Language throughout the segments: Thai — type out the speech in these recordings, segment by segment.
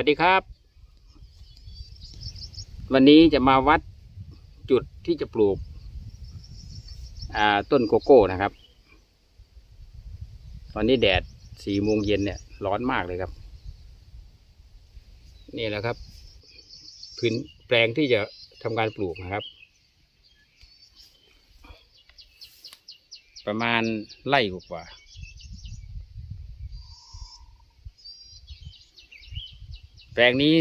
วัสดีครับ วันนี้จะมาวัดจุดที่จะปลูกต้นโกโก้นะครับ ตอนนี้แดดสี่โมงเย็นเนี่ยร้อนมากเลยครับ นี่แหละครับ พื้นแปลงที่จะทำการปลูกนะครับ ประมาณไร่กว่าๆแปลงนี้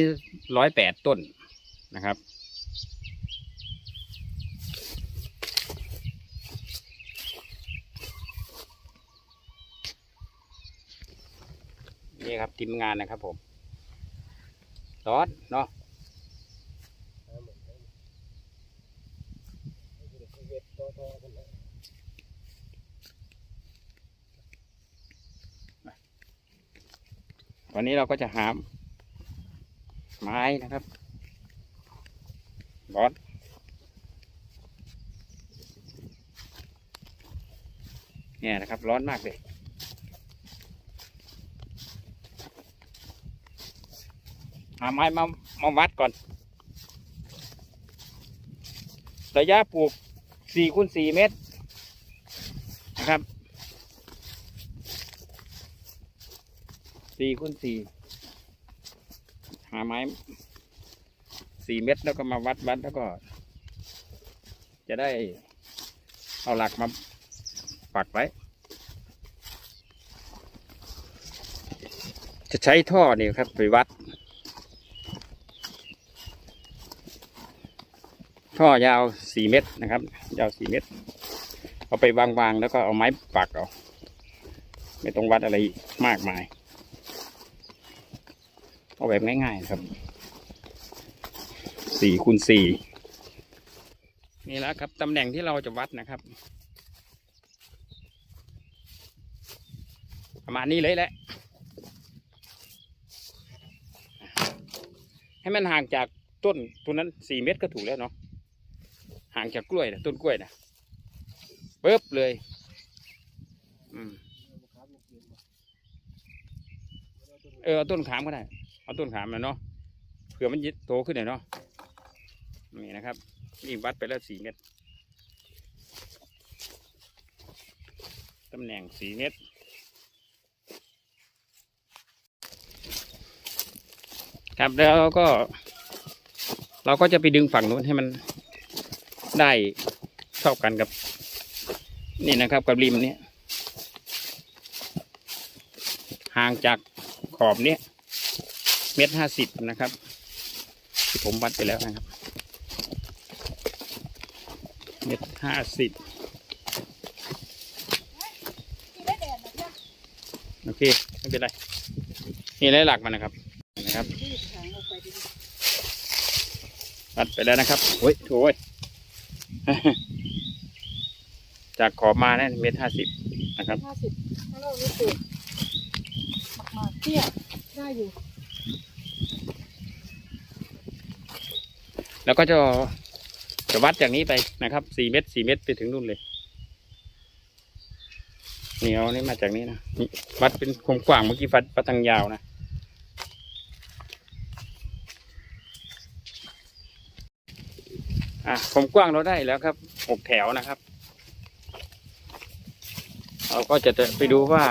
ร้อยแปดต้นนะครับ นี่ครับทีมงานนะครับผมรอนเนาะวันนี้เราก็จะหาม ไม้นะครับร้อนเนี่ยนะครับ ร้อนมากเลยหาไม้มามาวัดก่อน ระยะปลูกสี่คูณสี่เมตรนะครับสี่คูณสี่ หาไม้สี่เมตรแล้วก็มาวัดวัดแล้วก็ จะได้เอาหลักมาปักไว้ จะใช้ท่อนี่ครับไปวัด ท่อยาวสี่เมตรนะครับ ยาวสี่เมตร เอาไปวางๆแล้วก็เอาไม้ปักเอา ไม่ต้องวัดอะไรมากมาย เอาแบบง่ายๆครับสี่คูณสี่นี่แหละครับตำแหน่งที่เราจะวัดนะครับ ประมาณนี้เลยแหละ ให้มันห่างจากต้นต้นนั้นสี่เมตรก็ถูกแล้วเนาะห่างจากกล้วยนะต้นกล้วยนะปึ๊บเลยอเออต้นขามก็ได้ เอาต้นขามนะเนาะเผื่อมันยิโตขึ้นหน่อยเนาะนี่นะครับนี่วัดไปแล้วสี่เมตรตำแหน่งสี่เมตรครับแล้วก็ เราก็จะไปดึงฝั่งนู้นให้มันได้เท่ากันกับ นี่นะครับกับริมเนี้ยห่างจากขอบเนี้ย เมตรห้าสิบนะครับ ที่ผมวัดไปแล้วนะครับ เมตรห้าสิบโอเค ไม่เป็นไร นี่ได้หลักมันนะครับ นะครับตัดไปแล้วนะครับโอ้ยโถยจากขอบมาเนี่ยเมตรห้าสิบนะครับห้าสิบถ้าเรารู้สึกหมากเตี้ยได้อยู่ แล้วก็จะจะวัดจากนี้ไปนะครับสี่เมตรสี่เมตรไปถึงนู่นเลยเนี่เอานี่มาจากนี้นะวัดเป็นความกว้างเมื่อกี้วัดวัดทางยาวนะอะความกว้างเราได้แล้วครับหกแถวนะครับ เราก็จะไปดูว่า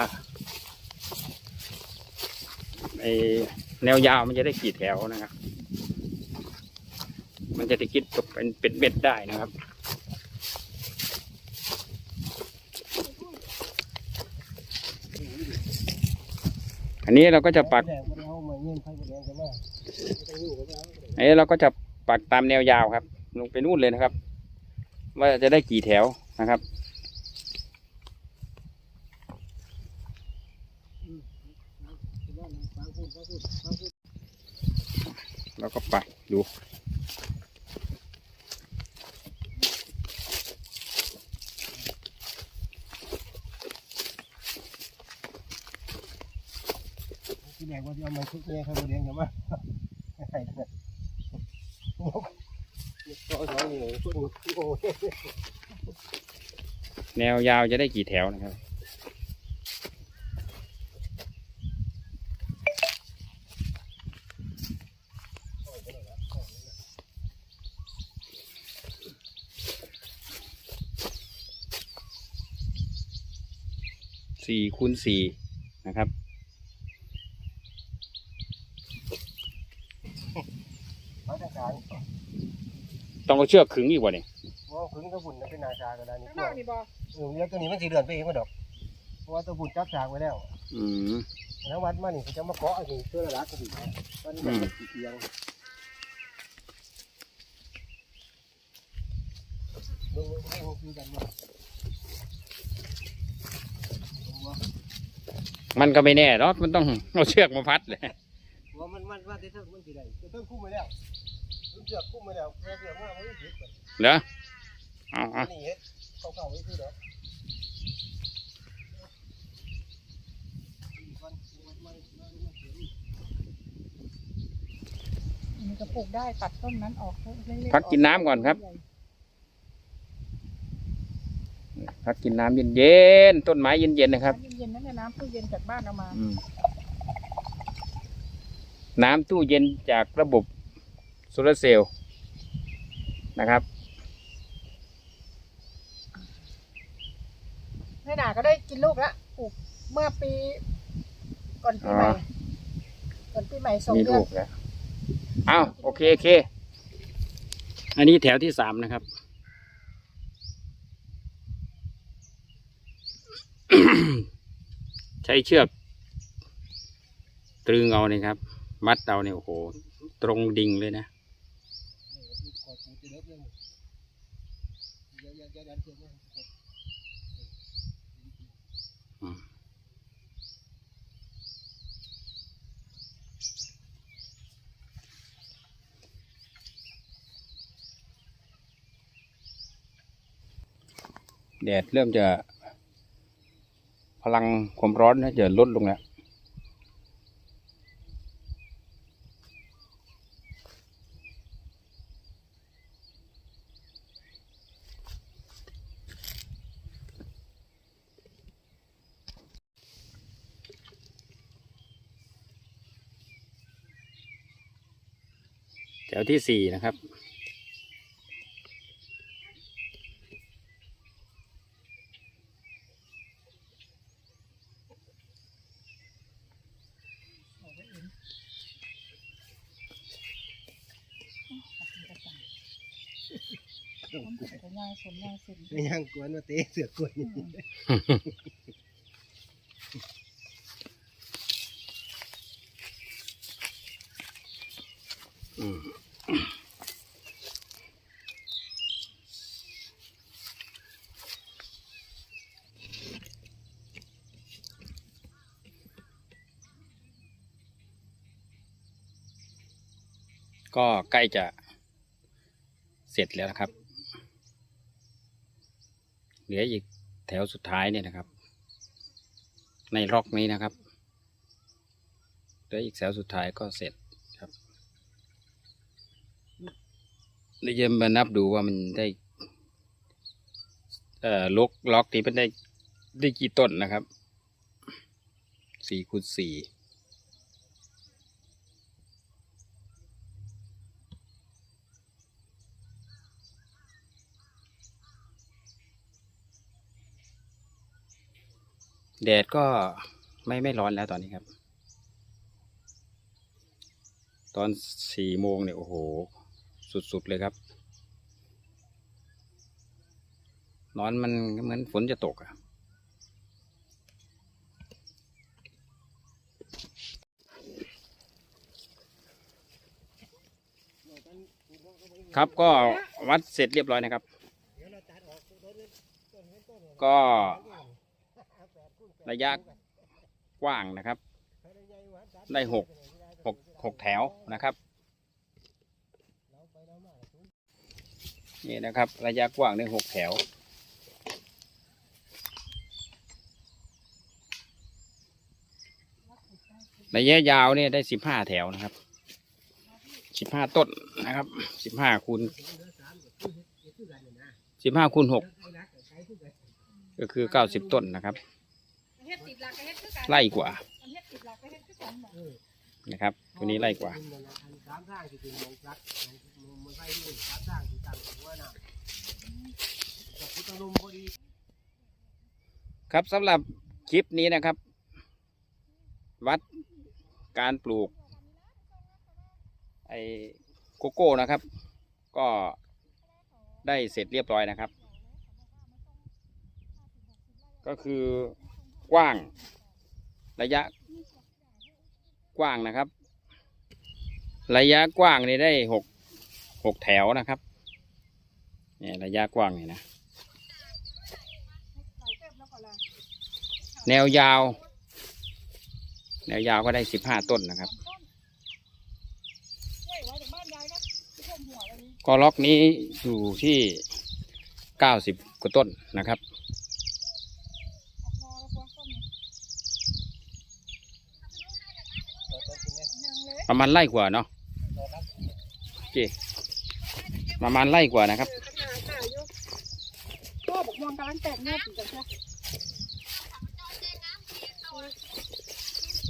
ไอแนวยาวมันจะได้กี่แถวนะครับ มันจะได้คิดตกเป็นเป็นเบ็ดได้นะครับ อันนี้เราก็จะปักอันนี้เราก็จะปักตามแนวยาวครับ ลงไปนู่นเลยนะครับ ว่าจะได้กี่แถวนะครับแล้วก็ปักดู ทไมทุกเมียเขาเลี้ยงอย่างว่าใช่เลยแนวยาวจะได้กี่แถวนะครับสี่คูณสี่นะครับ ต้องเอาเชือกขึงอีกวะเนี่ยว่าขึงตะบุญเป็นนาจากันแล้วนี่ข้างนอกนี่บ่เออแล้วตัวนี้มันสีเดือนไปเองก็ดอกเพราะว่าตะบุญจับฉากไว้แล้วอืมแล้ววัดมานี่เขาจะมาเกาะอันนี้เพื่อรักกันอีกนะตอนนี้มันเป็นสีเอียงดูดูดูดูกันมามันก็ไม่แน่หรอกมันต้องเอาเชือกมาพัดเลยว่ามันมันว่าจะเทิงมันสีใดจะเทิงคุ้มไปแล้ว เสือกคุ้มไปแล้วแค่เสือกมาไม่ได้ยึดแบบเหรอเอาเอานี่เฮ็ดเขาเก่าไว้คือเด้ออันนี้ก็ปลูกได้ตัดต้นนั้นออกเล็กๆพักกินน้ำก่อนครับ พักกินน้ำเย็นๆ ต้นไม้เย็นๆนะครับน้ำเย็นๆนั่นแหละน้ำตู้เย็นจากบ้านเอามาอืมน้ำตู้เย็นจากระบบ โซลาร์เซลล์นะครับให้หนาก็ได้กินลูกละปลูกเมื่อปีก่อนปีใหม่อ๋อก่อนปีใหม่สองมีเดือลูนกแล้วอ้าวโอเคโอเค อันนี้แถวที่สามนะครับ ใช้เชือก ตรึงเอาเนี่ยครับ มัดเอาเนี่ยโอ้โห ตรงดิ่งเลยนะกอดปูจะ เลิกเรื่อย่าอย่าอย่าดันเสือกมาแดดเริ่มจะพลังความร้อนน่าจะลดลงแล้ว แถวที่สี่นะครับสนยางสนยางสนไม่ยังกวนมาเตะเสือกกวนนี่อื ก็ใกล้จะเสร็จแล้วนะครับ เหลืออีกแถวสุดท้ายเนี่ยนะครับ ในล็อกนี้นะครับเหลืออีกแถวสุดท้ายก็เสร็จครับเดี๋ยวจะมานับดูว่ามันได้เอ่อล็อกล็อกนี้เป็นได้ได้กี่ต้นนะครับสี่คูณสี่ แดดก็ไม่ไม่ร้อนแล้วตอนนี้ครับ ตอนสี่โมงเนี่ยโอ้โห สุดๆเลยครับ นอนมันเหมือนฝนจะตกอะครับก็วัดเสร็จเรียบร้อยนะครับ ก็ ระยะกว้างนะครับ ได้หกหกหกแถวนะครับ นี่นะครับ ระยะกว้างได้หกแถว ระยะยาวเนี่ยได้สิบห้าแถวนะครับสิบห้าต้นนะครับสิบห้าคูณสิบห้าคูณหกก็คือเก้าสิบต้นนะครับ ไล่กว่าเฮ็ดติดหลักก็เฮ็ดคือกันบ่นะครับ ตัวนี้ไล่กว่าสามทางที่เป็นมงจักมันไฟนี่สามทางที่ตั้งหัวหน้ากับพุทธลมพอดีครับสำหรับคลิปนี้นะครับ วัดการปลูก ไอ้โกโก้นะครับ ก็ได้เสร็จเรียบร้อยนะครับ ก็คือกว้าง ระยะกว้างนะครับ ระยะกว้างนี่ได้หกหกแถวนะครับเนี่ยระยะกว้างนี่นะแนวยาว แนวยาวก็ได้สิบห้าต้นนะครับกบ้านยายก็ที่ท่วมหัวแล้วนี้ก็ล็อกนี้อยู่ที่เก้าสิบกว่าต้นนะครับ ออกนอแล้วพวกต้นนี้ เราต้องกินเนี่ย ยังเลย ประมาณไร่กว่าเนาะโอเคประมาณไร่กว่านะครับก็บอกมองกำลังแตกเนื้อปีกันใช่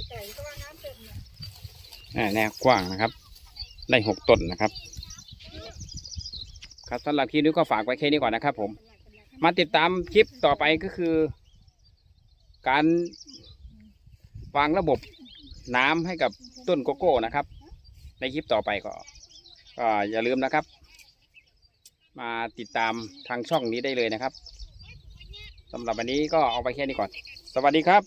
ไก่ก็ว่าน้ำเต็มแนวกว้างนะครับ ได้หกต้นนะครับ ครับสำหรับคลิปนี้ก็ฝากไว้แค่นี้ก่อนนะครับ ผม มาติดตามคลิปต่อไปก็คือ การวางระบบน้ำให้กับ ต้นโกโก้นะครับ ในคลิปต่อไปก็ก็อย่าลืมนะครับ มาติดตามทางช่องนี้ได้เลยนะครับสำหรับวันนี้ก็เอาไปแค่นี้ก่อน สวัสดีครับ